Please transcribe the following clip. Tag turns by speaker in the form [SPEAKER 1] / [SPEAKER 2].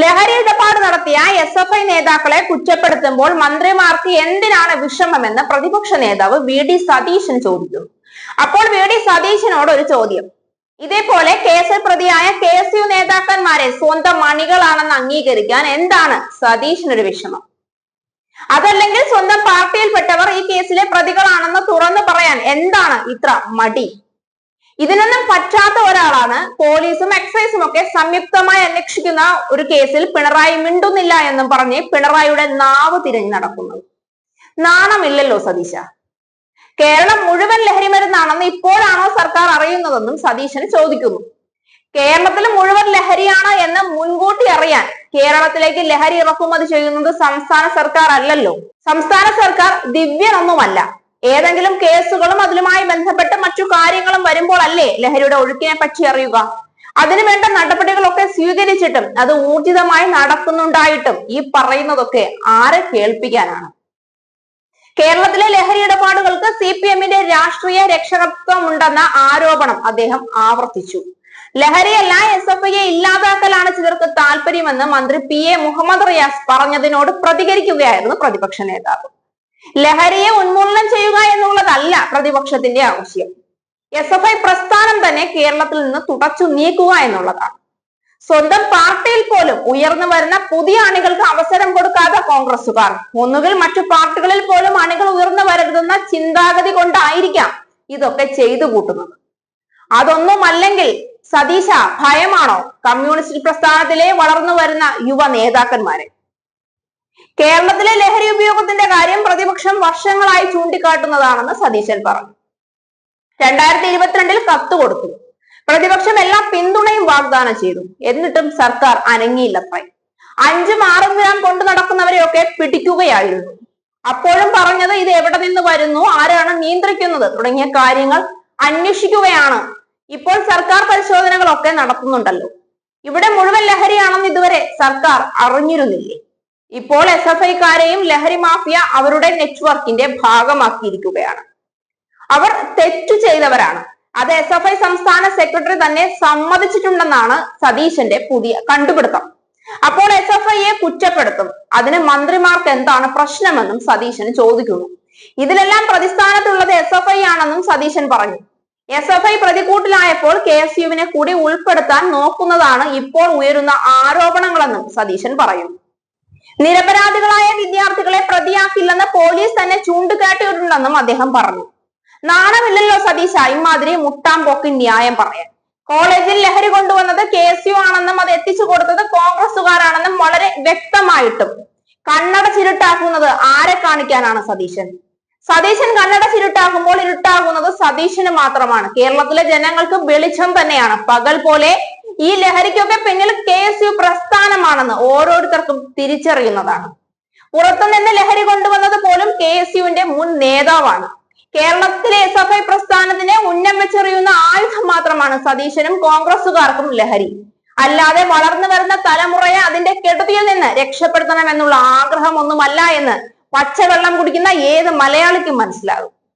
[SPEAKER 1] ലഹരി ഇടപാട് നടത്തിയ എസ് എഫ് ഐ നേതാക്കളെ കുറ്റപ്പെടുത്തുമ്പോൾ മന്ത്രിമാർക്ക് എന്തിനാണ് വിഷമമെന്ന് പ്രതിപക്ഷ നേതാവ് വി ഡി സതീശൻ ചോദിച്ചു. അപ്പോൾ വി ഡി സതീശനോട് ഒരു ചോദ്യം. ഇതേപോലെ കേസിൽ പ്രതിയായ കെ എസ് യു നേതാക്കന്മാരെ സ്വന്തം മണികളാണെന്ന് അംഗീകരിക്കാൻ എന്താണ് സതീശനൊരു വിഷമം? അതല്ലെങ്കിൽ സ്വന്തം പാർട്ടിയിൽപ്പെട്ടവർ ഈ കേസിലെ പ്രതികളാണെന്ന് തുറന്നു പറയാൻ എന്താണ് ഇത്ര മടി? ഇതിനൊന്നും പറ്റാത്ത ഒരാളാണ്. പോലീസും എക്സൈസും ഒക്കെ സംയുക്തമായി അന്വേഷിക്കുന്ന ഒരു കേസിൽ പിണറായി മിണ്ടുന്നില്ല എന്നും പറഞ്ഞ് പിണറായിയുടെ നാവ് തിരിഞ്ഞു നടക്കുന്നത്. നാണമില്ലല്ലോ സതീശ. കേരളം മുഴുവൻ ലഹരി മരുന്നാണെന്ന് ഇപ്പോഴാണോ സർക്കാർ അറിയുന്നതെന്നും സതീശന് ചോദിക്കുന്നു. കേരളത്തിൽ മുഴുവൻ ലഹരിയാണ് എന്ന് മുൻകൂട്ടി അറിയാൻ കേരളത്തിലേക്ക് ലഹരി ഇറക്കുമതി ചെയ്യുന്നത് സംസ്ഥാന സർക്കാർ അല്ലല്ലോ. സംസ്ഥാന സർക്കാർ ദിവ്യനൊന്നുമല്ല. ഏതെങ്കിലും കേസുകളും അതിലുമായി ബന്ധപ്പെട്ട് മറ്റു കാര്യങ്ങളും വരുമ്പോൾ അല്ലേ ലഹരിയുടെ ഒഴുക്കിനെ പറ്റി അറിയുക. അതിനുവേണ്ട നടപടികളൊക്കെ സ്വീകരിച്ചിട്ടും അത് ഊർജിതമായി നടക്കുന്നുണ്ടായിട്ടും ഈ പറയുന്നതൊക്കെ ആരെ കേൾപ്പിക്കാനാണ്? കേരളത്തിലെ ലഹരി ഇടപാടുകൾക്ക് സി പി എമ്മിന്റെ രാഷ്ട്രീയ രക്ഷകത്വം ഉണ്ടെന്ന ആരോപണം അദ്ദേഹം ആവർത്തിച്ചു. ലഹരിയല്ല എസ് എഫ് ഐയെ ഇല്ലാതാക്കലാണ് ചിലർക്ക് താല്പര്യമെന്ന് മന്ത്രി പി എ മുഹമ്മദ് റിയാസ് പറഞ്ഞതിനോട് പ്രതികരിക്കുകയായിരുന്നു പ്രതിപക്ഷ നേതാവ്. ലഹരിയെ ഉന്മൂലനം ചെയ്യുക എന്നുള്ളതല്ല പ്രതിപക്ഷത്തിന്റെ ആവശ്യം. എസ് എഫ് ഐ പ്രസ്ഥാനം തന്നെ കേരളത്തിൽ നിന്ന് തുടച്ചു നീക്കുക എന്നുള്ളതാണ്. സ്വന്തം പാർട്ടിയിൽ പോലും ഉയർന്നു വരുന്ന പുതിയ അണികൾക്ക് അവസരം കൊടുക്കാതെ കോൺഗ്രസുകാർ ഒന്നുകിൽ മറ്റു പാർട്ടികളിൽ പോലും അണികൾ ഉയർന്നു വരരുതെന്ന ചിന്താഗതി കൊണ്ടായിരിക്കാം ഇതൊക്കെ ചെയ്തു കൂട്ടുന്നത്. അതൊന്നുമല്ലെങ്കിൽ സതീശ ഭയമാണോ കമ്മ്യൂണിസ്റ്റ് പ്രസ്ഥാനത്തിലെ വളർന്നു വരുന്ന യുവ നേതാക്കന്മാരെ? കേരളത്തിലെ ലഹരി കാര്യം പ്രതിപക്ഷം വർഷങ്ങളായി ചൂണ്ടിക്കാട്ടുന്നതാണെന്ന് സതീശൻ പറഞ്ഞു. രണ്ടായിരത്തി ഇരുപത്തിരണ്ടിൽ കത്ത് കൊടുത്തു. പ്രതിപക്ഷം എല്ലാ പിന്തുണയും വാഗ്ദാനം ചെയ്തു. എന്നിട്ടും സർക്കാർ അനങ്ങിയില്ലത്രേ അഞ്ചും ആറും ഗ്രാം കൊണ്ടു നടക്കുന്നവരെയൊക്കെ പിടിക്കുകയായിരുന്നു. അപ്പോഴും പറഞ്ഞത് ഇത് എവിടെ നിന്ന് വരുന്നു ആരാണ് നിയന്ത്രിക്കുന്നത് തുടങ്ങിയ കാര്യങ്ങൾ അന്വേഷിക്കുകയാണ്. ഇപ്പോൾ സർക്കാർ പരിശോധനകളൊക്കെ നടത്തുന്നുണ്ടല്ലോ. ഇവിടെ മുഴുവൻ ലഹരിയാണെന്ന് ഇതുവരെ സർക്കാർ അറിഞ്ഞിരുന്നില്ലേ? ഇപ്പോൾ എസ് എഫ് ഐക്കാരെയും ലഹരി മാഫിയ അവരുടെ നെറ്റ്വർക്കിന്റെ ഭാഗമാക്കിയിരിക്കുകയാണ്. അവർ തെറ്റു ചെയ്തവരാണ്. അത് എസ് എഫ് ഐ സംസ്ഥാന സെക്രട്ടറി തന്നെ സമ്മതിച്ചിട്ടുണ്ടെന്നാണ് സതീശന്റെ പുതിയ കണ്ടുപിടുത്തം. അപ്പോൾ എസ് എഫ് ഐയെ കുറ്റപ്പെടുത്തും. അതിന് മന്ത്രിമാർക്ക് എന്താണ് പ്രശ്നമെന്നും സതീശൻ ചോദിക്കുന്നു. ഇതിലെല്ലാം പ്രതിസ്ഥാനത്തുള്ളത് എസ് എഫ് ഐ ആണെന്നും സതീശൻ പറഞ്ഞു. എസ് എഫ് ഐ പ്രതികൂട്ടിലായപ്പോൾ കെ എസ് യുവിനെ കൂടി ഉൾപ്പെടുത്താൻ നോക്കുന്നതാണ് ഇപ്പോൾ ഉയരുന്ന ആരോപണങ്ങളെന്നും സതീശൻ പറയുന്നു. നിരപരാധികളായ വിദ്യാർത്ഥികളെ പ്രതിയാക്കില്ലെന്ന് പോലീസ് തന്നെ ചൂണ്ടിക്കാട്ടിയിട്ടുണ്ടെന്നും അദ്ദേഹം പറഞ്ഞു. നാണമില്ലല്ലോ സതീശ ഇമാതിരി മുട്ടാമ്പോക്ക് ന്യായം പറയാൻ. കോളേജിൽ ലഹരി കൊണ്ടുവന്നത് കെ എസ് യു ആണെന്നും അത് എത്തിച്ചു കൊടുത്തത് കോൺഗ്രസുകാരാണെന്നും വളരെ വ്യക്തമായിട്ടും കണ്ണട ചിരുട്ടാക്കുന്നത് ആരെ കാണിക്കാനാണ് സതീശൻ? സതീശൻ കണ്ണട ചിരുട്ടാകുമ്പോൾ ഇരുട്ടാകുന്നത് സതീശന് മാത്രമാണ്. കേരളത്തിലെ ജനങ്ങൾക്ക് വെളിച്ചം തന്നെയാണ്. പകൽ പോലെ ഈ ലഹരിക്കൊക്കെ പിന്നിൽ കെ എസ് യു പ്രസ്ഥാനമാണെന്ന് ഓരോരുത്തർക്കും തിരിച്ചറിയുന്നതാണ്. പുറത്തുനിന്ന് ലഹരി കൊണ്ടുവന്നത് പോലും കെ എസ് യുവിന്റെ മുൻ നേതാവാണ്. കേരളത്തിലെ എസ് എഫ് ഐ പ്രസ്ഥാനത്തിനെ ഉന്നം വെച്ചെറിയുന്ന ആയുധം മാത്രമാണ് സതീശനും കോൺഗ്രസുകാർക്കും ലഹരി. അല്ലാതെ വളർന്നു വരുന്ന തലമുറയെ അതിന്റെ കെടുതിയിൽ നിന്ന് രക്ഷപ്പെടുത്തണം രക്ഷപ്പെടുത്തണമെന്നുള്ള ആഗ്രഹമൊന്നുമല്ല എന്ന് പച്ചവെള്ളം കുടിക്കുന്ന ഏത് മലയാളിക്കും മനസ്സിലാകും.